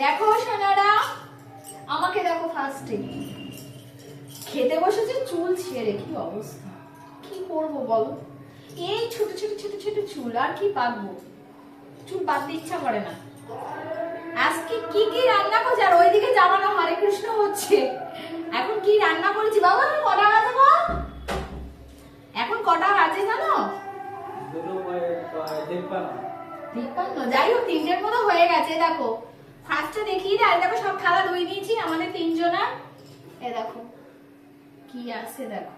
দেখো সোনারা আমাকে দেখো ফার্স্টে খেতে বসেছে চুল ছেড়ে কি অবস্থা? কি করব বলো? এই ছোট ছোট ছোট ছোট চুল আর কি পাকবো? চুল বাঁধতে ইচ্ছা করে না। আজকে কি কি রান্না করছে? আর ওইদিকে জানানো হরে কৃষ্ণ হচ্ছে। এখন কি রান্না করেছি বাবা? তুমি কটা বাজে গো এখন কটা বাজে জানো? যাই হোক তিনটের মতো হয়ে গেছে দেখো। ফার্স্টে দেখিয়ে দেয় দেখো সব খালা ধুয়ে নিয়েছি আমাদের তিনজনার। এ দেখো, কি আছে দেখো।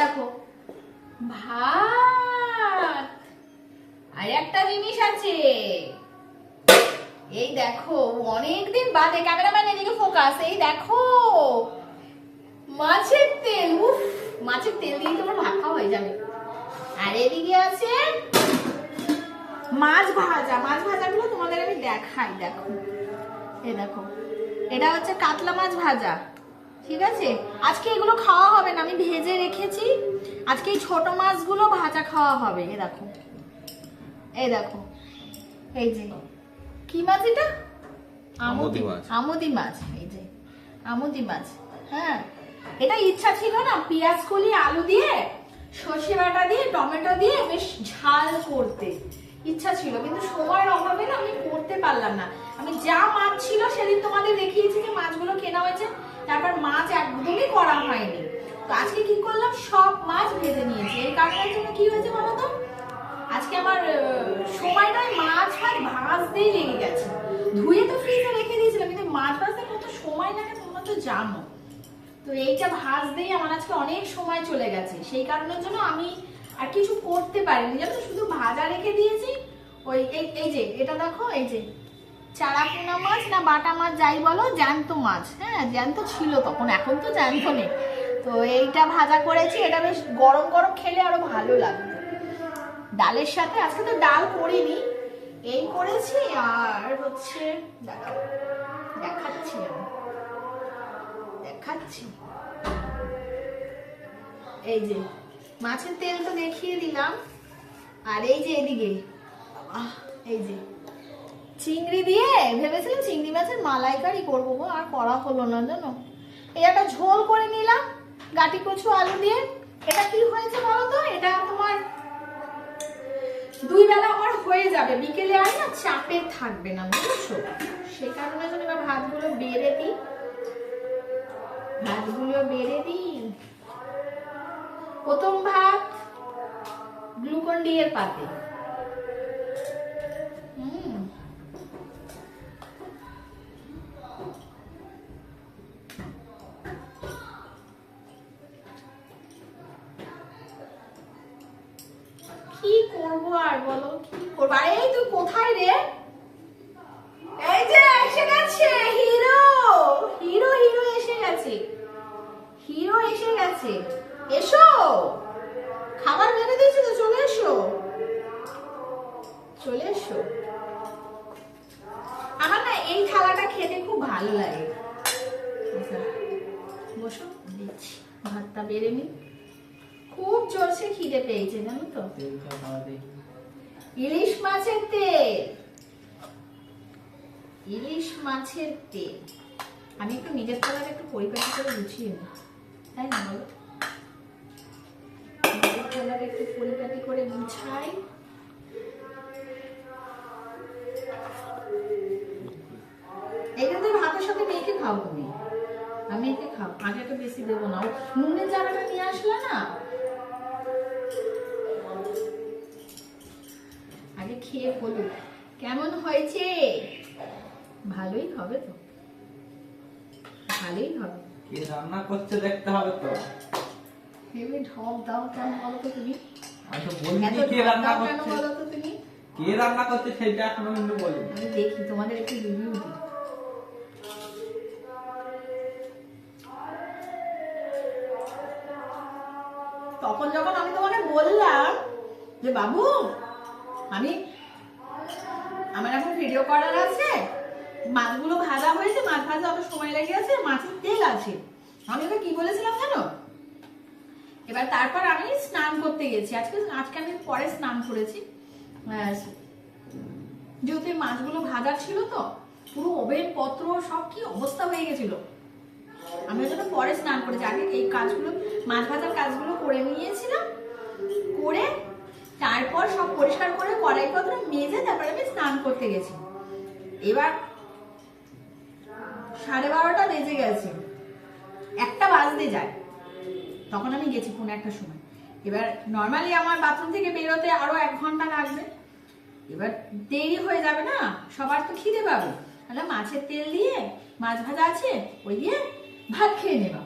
দেখো, ভাত। আর একটা জিনিস আছে। এই দেখো, অনেকদিন বাদে ক্যামেরাম্যান এদিকে ফোকাস এই দেখো। মাছের তেল, উফ, মাছের তেল দিয়ে তোমার খাওয়া হয়ে যাবে। আর এদিকে আছে মাছ ভাজা মাছ ভাজাগুলো তোমাদের আমি দেখাই দেখো। এ দেখো এটা হচ্ছে কাতলা মাছ ভাজা ঠিক আছে? আজকে এগুলো খাওয়া হবে না আমি ভেজে রেখেছি। আজকে এই ছোট মাছগুলো ভাজা খাওয়া হবে এ দেখো। এই দেখো এই যে কি মাছ এটা? আমুদি মাছ। আমুদি মাছ এই যে আমুদি মাছ হ্যাঁ। এটা ইচ্ছা ছিল না পেঁয়াজ কলি আলু দিয়ে সর্ষে বাটা দিয়ে টমেটো দিয়ে বেশ ঝাল করতে। ইচ্ছা ছিল কিন্তু সময়ের অভাবে না আমি করতে পারলাম না। আমি যা মাছ ছিল সেদিন তোমাদের দেখিয়েছি যে মাছগুলো কেনা হয়েছে তারপর মাছ একদমই করা হয়নি। তো আজকে কি করলাম? সব মাছ ভেজে নিয়েছি। এই কারণের জন্য কি হয়েছে বলো তো? আজকে আমার আহ, সময়টা ওই মাছ ফাছ ভাজতেই লেগে গেছে। ধুয়ে তো ফ্রিজে রেখে দিয়েছিলাম কিন্তু মাছ ভাজতে কত সময় লাগে তোমরা তো জানো। তো এইটা ভাজতেই আমার আজকে অনেক সময় চলে গেছে। সেই কারণের জন্য আমি আর কিছু করতে পারিনি, জানো শুধু ভাজা রেখে দিয়েছি। ওই এই যে, এটা দেখো, এই যে। চারাপোনা মাছ না বাটা মাছ যাই বলো, জ্যান্ত মাছ। হ্যাঁ জ্যান্ত ছিল তখন, এখন তো জ্যান্ত নেই। তো এইটা ভাজা করেছি, এটা বেশ গরম গরম খেলে আরও ভালো লাগবে। ডালের সাথে, আজকে তো ডাল করিনি। এই করেছি আর হচ্ছে দেখাচ্ছি দেখাচ্ছি। এই যে মাছের তেল তো দেখিয়ে দিলাম। আর এই যে এদিকে এই যে। চিংড়ি দিয়ে ভেবেছিলাম চিংড়ি মাছের মালাইকারি করব গো, আর করা হলো না, জানো? এই একটা ঝোল করে নিলাম, গাটি কচু আলু দিয়ে। এটা কি হয়েছে বলো তো? এটা তোমার দুই বেলা আমার হয়ে যাবে। বিকেলে আর না চাপে থাকবে না, বুঝছ? সে কারণে জন্য এবার ভাতগুলো বেড়ে দিই, ভাতগুলো বেড়ে দিই। প্রথম ভাত, গ্লুকন ডি এর পাতে। কি করব আর বলো? কি করব? এই তুই কোথায় রে? এই যে এসে গেছে, হিরো! হিরো হিরো এসে গেছে। হিরো এসে গেছে। এসো। খাবার বেড়ে দিয়েছি তো চলে এসো। চলে এসো। আমার না এই থালাটা খেতে খুব ভালো লাগে। আচ্ছা, বসো দিচ্ছি। ভাতটা বেড়ে নি খুব জোরসে খিদে পেয়েছে জানো তো? ইলিশ মাছের তেল। ইলিশ মাছের তেল। আমি একটু নিজের তলার একটু পরিপাটি করে গুছিয়ে তাই না বলো? নিজের একটু পরিপাটি করে গুছাই। এটা তো ভাতের সাথে মেখে খাও তুমি। আমি একে খাও তো বেশি দেবো না। নুনের জায়গাটা নিয়ে আসলে না? আগে খেয়ে বলুক কেমন হয়েছে? ভালোই হবে তো। ভালোই হবে। কি রান্না করছে দেখতে হবে তো। হেবি ঢপ দাও কেন বলো তো তুমি? আমি তো বলিনি কে রান্না করছে? বলো তো তুমি? কে রান্না করছে সেটা এখনও কিন্তু বলিনি। আমি দেখি তোমাদের একটু রিভিউ দিই। তখন যখন আমি তোমাকে বললাম যে বাবু আমি আমার এখন ভিডিও করার আছে মাছগুলো ভাজা হয়েছে মাছ ভাজা অত সময় লেগে আছে মাছের তেল আছে। আমি ওকে কি বলেছিলাম জানো? এবার তারপর আমি স্নান করতে গেছি। আজকে আজকে আমি পরে স্নান করেছি। যেহেতু মাছগুলো ভাজা ছিল তো, পুরো ওভেন পত্র সব কি অবস্থা হয়ে গেছিল। আমি ওই জন্য পরে স্নান করেছি। আগে এই কাজগুলো, মাছ ভাজার কাজগুলো করে নিয়েছিলাম। করে তারপর সব পরিষ্কার করে কড়াই পত্র মেজে তারপরে আমি স্নান করতে গেছি। এবার সাড়ে বারোটা বেজে গেছে। একটা বাজতে যায়। তখন আমি গেছি কোনো একটা সময়। এবার নর্মালি আমার বাথরুম থেকে বেরোতে আরও এক ঘণ্টা লাগবে। এবার দেরি হয়ে যাবে না, সবার তো খিদে পাবে। তাহলে মাছের তেল দিয়ে, মাছ ভাজা আছে, ওই দিয়ে ভাত খেয়ে নেবা।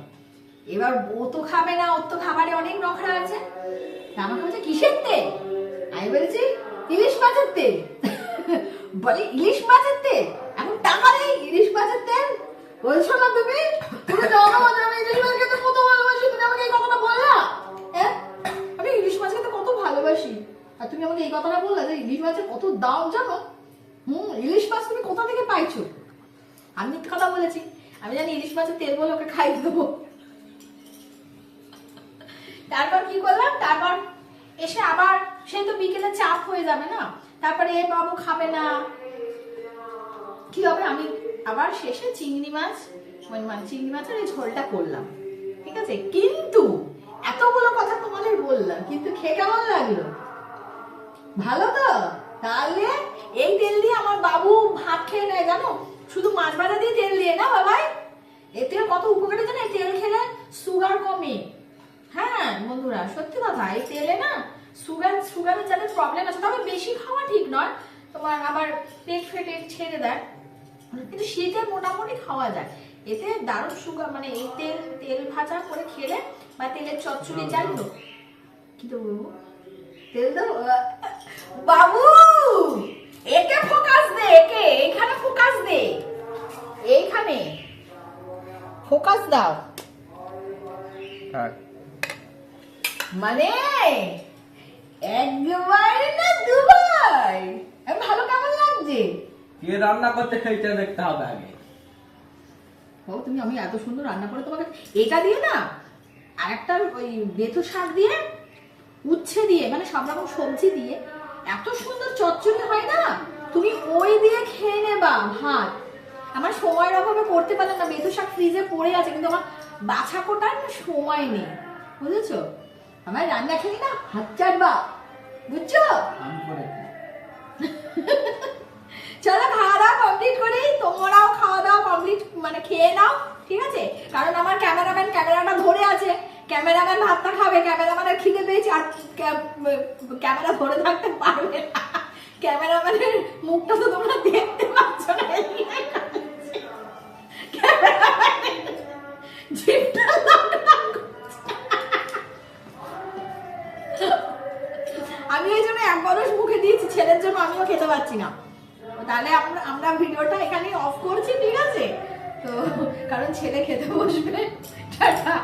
এবার ও তো খাবে না, ওর তো খাবারে অনেক নখরা আছে। আমাকে বলছে, কিসের তেল? আমি বলছি, ইলিশ মাছের তেল। বলে, ইলিশ মাছের তেল? এখন টাকা নেই, ইলিশ মাছের তেল? বলছো না তুমি? তুমি জানো না যে আমি ইলিশ কত আমাকে এই কথাটা বললা? হ্যাঁ? আমি ইলিশ মাছ খেতে কত ভালোবাসি। আর তুমি আমাকে এই কথাটা বললা যে ইলিশ মাছের কত দাম জানো? হুম, ইলিশ মাছ তুমি কোথা থেকে পাইছো? আমি মিথ্যে কথা বলেছি। আমি জানি ইলিশ মাছের তেল বলে ওকে খাই দেবো। তারপর কি করলাম? তারপর এসে আবার, সেই তো বিকেলে চাপ হয়ে যাবে না? তারপরে এ বাবু খাবে না। কি হবে? আমি আবার শেষে চিংড়ি মাছ মানে চিংড়ি মাছের এই ঝোলটা করলাম। আছে, কিন্তু এতগুলো কথা তোমাদের বললাম, কিন্তু খেয়ে কেমন লাগল? ভালো তো? তাহলে এই তেল দিয়ে আমার বাবু ভাত খেয়ে নেয়, জানো? শুধু মাছ ভাজা দিয়ে তেল দিয়ে, না বাবাই? এ তেল কত উপকারী জানো এই তেল খেলে? সুগার কমে। হ্যাঁ বন্ধুরা, সত্যি কথা, এই তেলে না সুগার সুগারের যাদের প্রবলেম আছে, তবে বেশি খাওয়া ঠিক নয়। তোমার আবার পেট ফেটে ছেড়ে দেয়। কিন্তু শীতে মোটামুটি খাওয়া যায়। এতে দারুণ সুগার মানে এই তেল তেল ভাজা করে খেলে বা তেলের চচ্চড়ি যাই হোক কি দেবো তেল দেবো? বাবু! একে ফোকাস দে একে এইখানে ফোকাস দে। এইখানে। ফোকাস দাও। মানে একবার না দুবার। ভালো কেমন লাগছে? কে রান্না করতে সেইটা দেখতে হবে আগে। ও তুমি আমি এত সুন্দর রান্না করে তোমাকে এটা দিয়ে না আর একটা ওই বেথু শাক দিয়ে উচ্ছে দিয়ে মানে সব রকম সবজি দিয়ে এত সুন্দর চচ্চড়ি হয় না? তুমি ওই দিয়ে খেয়ে নেবা ভাত। আমার সময়ের অভাবে করতে পারলাম না বেথু শাক ফ্রিজে পড়ে আছে কিন্তু আমার বাছা কোটার সময় নেই বুঝেছ? আমার রান্না খেলি না হাত চাটবা বুঝছ? চলো খাওয়া দাওয়া কমপ্লিট করি, তোমরাও খাওয়া দাওয়া কমপ্লিট মানে খেয়ে নাও, ঠিক আছে? কারণ আমার ক্যামেরাম্যান ক্যামেরাটা ধরে আছে। ক্যামেরাম্যান ভাতটা খাবে ক্যামেরাম্যানের খিদে পেয়েছে, আর ক্যামেরা ধরে থাকতে পারবে না। ক্যামেরাম্যানের মুখটা তো তোমরা দেখতে পাচ্ছ না। আমি ওই জন্য এক বরস মুখে দিয়েছি, ছেলের জন্য আমিও খেতে পারছি না তাহলে আমরা আমরা ভিডিওটা এখানে অফ করছি ঠিক আছে তো কারণ ছেলে খেতে বসবে। টাটা।